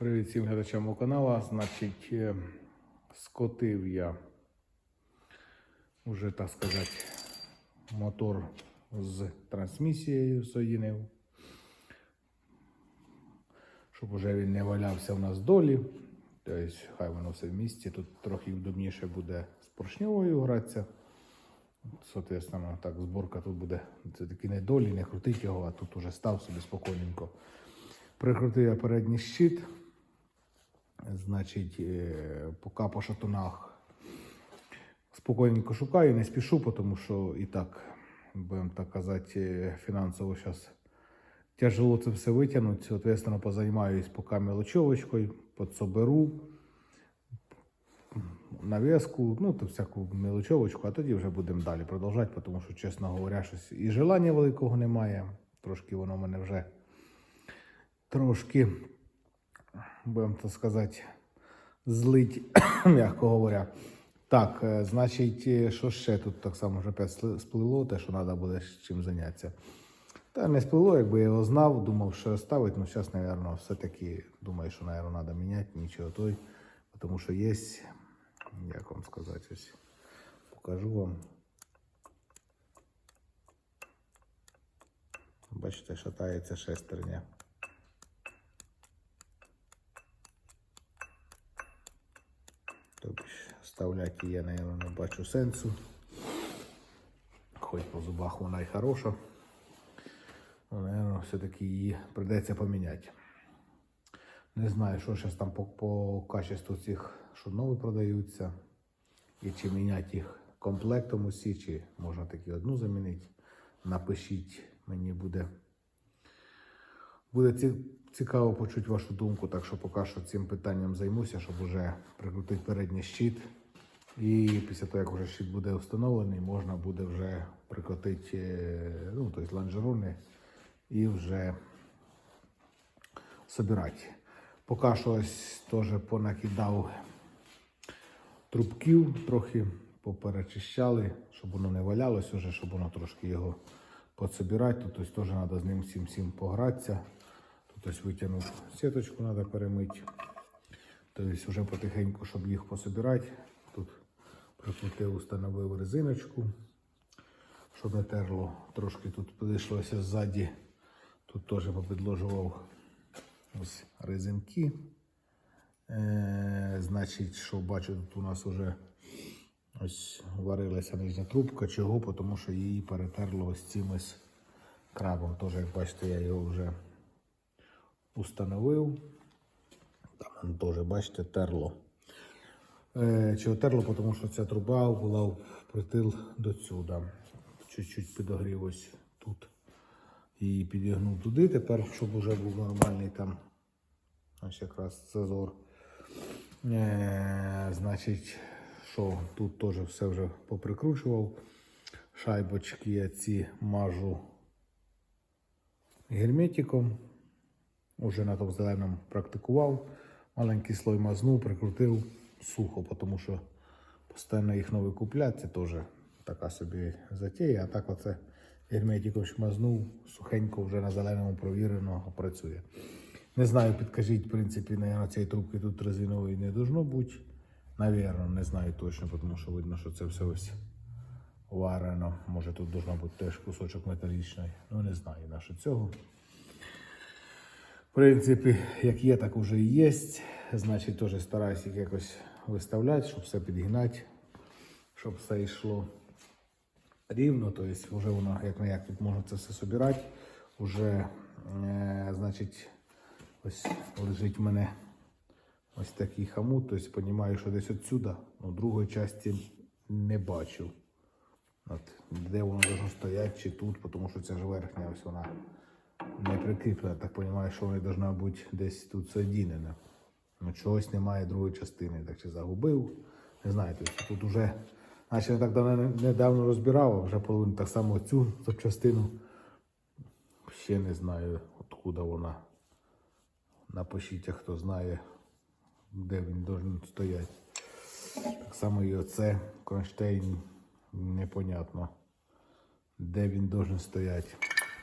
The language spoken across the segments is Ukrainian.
Привіт всім глядачам мого каналу. Значить, е, скотив я уже, так сказати, мотор з трансмісією соєдинив. Щоб уже він не валявся в нас долі. Тобто, хай воно все в місці. Тут трохи удобніше буде з поршньовою гратися. Соответственно, так, зборка тут буде це такі не долі, не крутить його, а тут уже став собі спокійненько. Прикрутив я передній щит. Значить, е, поки по шатунах спокійненько шукаю, не спішу, тому що і так, будемо так казати, е, фінансово зараз тяжело це все витягнути. Соответственно, позаймаюсь поки мелочовочкою, подсоберу нав'язку, ну, то всяку мелочовочку, а тоді вже будемо далі продовжувати, тому що, чесно говоря, щось і желання великого немає. Трошки воно мене вже трошки, будемо так сказати, злить, м'яко говоря. Так, е, значить, е, що ще тут так само вже сплило, те, що треба буде чим зайнятися. Та не сплило, якби я його знав, думав, що ставити, ну зараз, мабуть, все-таки думаю, що, мабуть, треба міняти, нічого той, тому що є, як вам сказати, ось покажу вам. Бачите, шатається шестерня. Вставляти я, мабуть, не бачу сенсу. Хоч по зубах вона й хороша. Але, мабуть, все-таки її прийдеться поміняти. Не знаю, що зараз там по, по качеству цих, нові продаються. І чи міняти їх комплектом усі, чи можна таки одну замінити. Напишіть, мені буде. Буде цікаво почути вашу думку, так що поки що цим питанням займуся, щоб вже прикрутити передній щит. І після того, як вже щит буде встановлений, можна буде вже прикрутити е, ну, тобто лонжерони і вже собирати. Поки що ось теж понакидав трубків, трохи поперечищали, щоб воно не валялось уже, щоб воно трошки його підсобирати. Тут теж треба з ним всім всім погратися. Тут ось витягнув сіточку, треба перемити. Тобто вже потихеньку, щоб їх пособирати. Тут прикрутив, установив резиночку, щоб не терло. Трошки тут підійшлося ззаді. Тут теж попідложував ось резинки. Е, значить, що бачу, тут у нас вже ось варилася нижня трубка. Чого? Тому що її перетерло ось цим ось крабом. Теж, як бачите, я його вже установив. Там теж, бачите, терло. Е, чого? Тому що ця труба була впритил до сюди. Чуть-чуть підогрів ось тут. І підігнув туди. Тепер, щоб вже був нормальний там ось якраз зазор. Е, значить, що тут теж все вже поприкручував. Шайбочки я ці мажу герметиком. Уже на тому зеленому практикував. Маленький слой мазнув, прикрутив сухо, тому що постійно їх нові купляти, це теж така собі затія. А так оце герметиком шмазнув, сухенько вже на зеленому провірено працює. Не знаю, підкажіть, в принципі, на цієї трубки тут резинової не должно бути. Навірно, не знаю точно, тому що видно, що це все ось варено. Може тут должно бути теж кусочок металічний. Ну не знаю на що цього. В принципі, як є, так уже і є. Значить, теж стараюся їх якось виставляти, щоб все підгинати, щоб все йшло рівно. Тобто, вже воно як не як тут можна це все собирати. Уже, е, значить, ось лежить в мене ось такий хамут. Тобто, розумію, що десь отсюда, ну, другої частини не бачу. От, де воно должно стояти, чи тут, тому що ця ж верхня ось вона не прикріплена. Так розумію, що вона должна бути десь тут соєдинена. Ну, чогось немає другої частини, так чи загубив. Не знаю, тобто тут уже, наче я так давно недавно розбирав, а вже половину так само цю запчастину. Ще не знаю, откуда вона. Напишіть, хто знає, де він должен стояти. Так само і оце кронштейн непонятно. Де він должен стояти.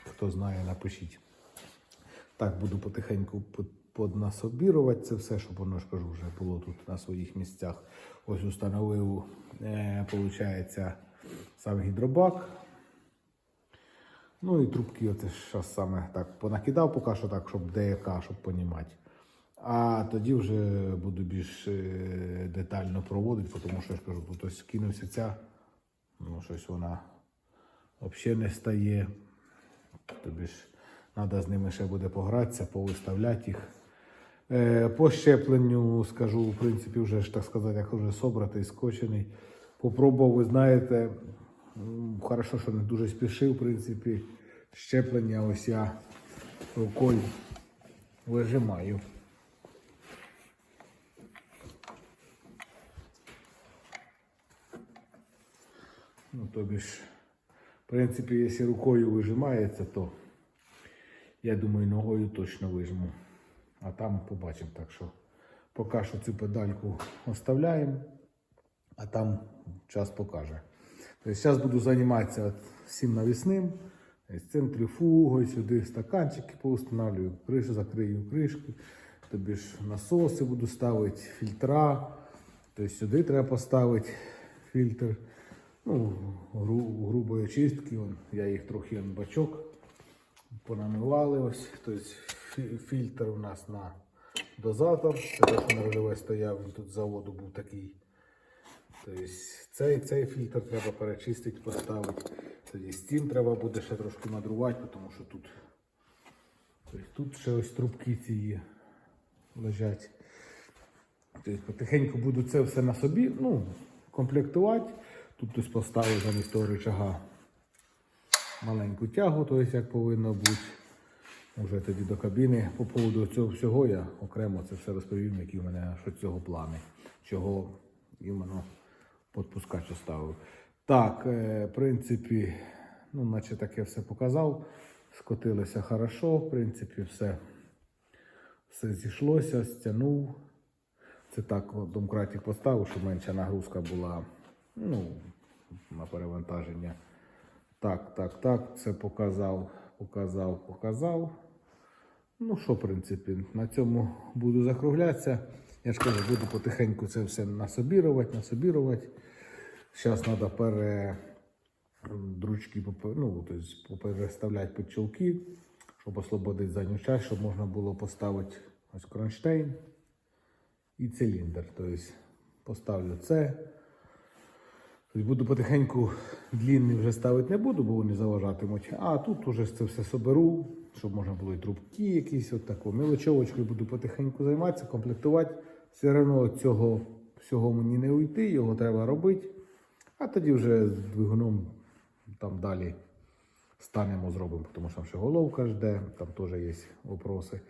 Хто знає, напишіть. Так, буду потихеньку поднасобірувати це все, щоб воно ж кажу, вже було тут на своїх місцях. Ось установив, е, виходить, сам гідробак. Ну і трубки, оце ж саме так понакидав поки що так, щоб деяка, щоб понімати. А тоді вже буду більш е, детально проводити, тому що я ж кажу, тут ось кинувся ця, ну щось вона взагалі не стає. Тобі ж треба з ними ще буде погратися, повиставляти їх. Е, по щепленню скажу, в принципі, вже так сказати, як вже собратий, скочений. Попробував, ви знаєте, хорошо, що не дуже спішив, в принципі, щеплення ось я рукою вижимаю. Ну, тобі ж, в принципі, якщо рукою вижимається, то я думаю, ногою точно вижму. А там побачимо. Так що поки що цю педальку оставляємо, а там час покаже. Тобто зараз буду займатися всім навісним. Центрифугою, сюди стаканчики поустанавливаю, кришу закрию кришки. Тобі ж насоси буду ставити, фільтра. Тобто сюди треба поставити фільтр. Ну, гру, грубої очистки. Я їх трохи он, бачок понамивали ось. Тобто фільтр у нас на дозатор. Це на рельове стояв, він тут заводу був такий. Тобто цей, цей фільтр треба перечистити, поставити. Тоді цим треба буде ще трошки мадрувати, тому що тут, тобто тут ще ось трубки ці є, лежать. Тобто потихеньку буду це все на собі ну, комплектувати. Тут хтось поставив замість того рычага маленьку тягу, тобто як повинно бути. Уже тоді до кабіни. По поводу цього всього я окремо це все розповім, які в мене що цього плани, чого іменно подпускач оставив. Так, е, в принципі, ну, наче таке все показав. Скотилося хорошо, в принципі, все, все зійшлося, стягнув. Це так домкратик поставив, щоб менша нагрузка була ну, на перевантаження. Так, так, так, це показав, показав, показав. Ну що, в принципі, на цьому буду закруглятися. Я ж кажу, буду потихеньку це все насобірувати, насобірувати. Зараз треба пере... дручки ну, тобто, попереставляти під щоб освободити задню часть, щоб можна було поставити ось кронштейн і циліндр. Тобто поставлю це. Тобто буду потихеньку длінний вже ставити не буду, бо вони заважатимуть. А тут уже це все соберу, щоб можна було і трубки якісь, от таку. Мелочовочкою буду потихеньку займатися, комплектувати. Все одно цього всього мені не уйти, його треба робити. А тоді вже з двигуном там далі станемо, зробимо, тому що там ще головка жде, там теж є вопроси.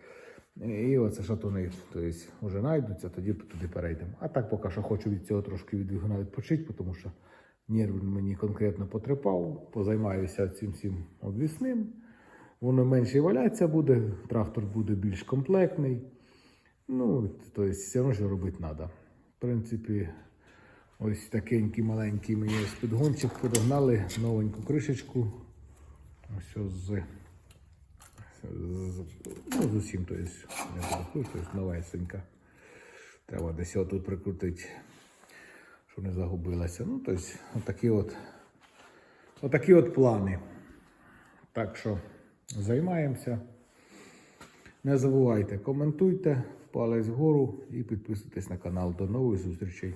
І оце шатуни, тобто вже знайдуться, тоді туди перейдемо. А так поки що хочу від цього трошки від відпочити, тому що нерв мені конкретно потрепав, позаймаюся цим всім обвісним. Воно менше валяться буде, трактор буде більш комплектний. Ну, тобто, все одно що робити треба. В принципі, ось такенький маленький мені ось підгончик подогнали, новеньку кришечку. Ось з з, ну, з усім, то есть, не то есть новесенька. Треба десь його тут прикрутити, щоб не загубилася. Ну, тобто, отакі от, отакі от плани. Так що займаємося. Не забувайте, коментуйте, палець вгору і підписуйтесь на канал. До нових зустрічей.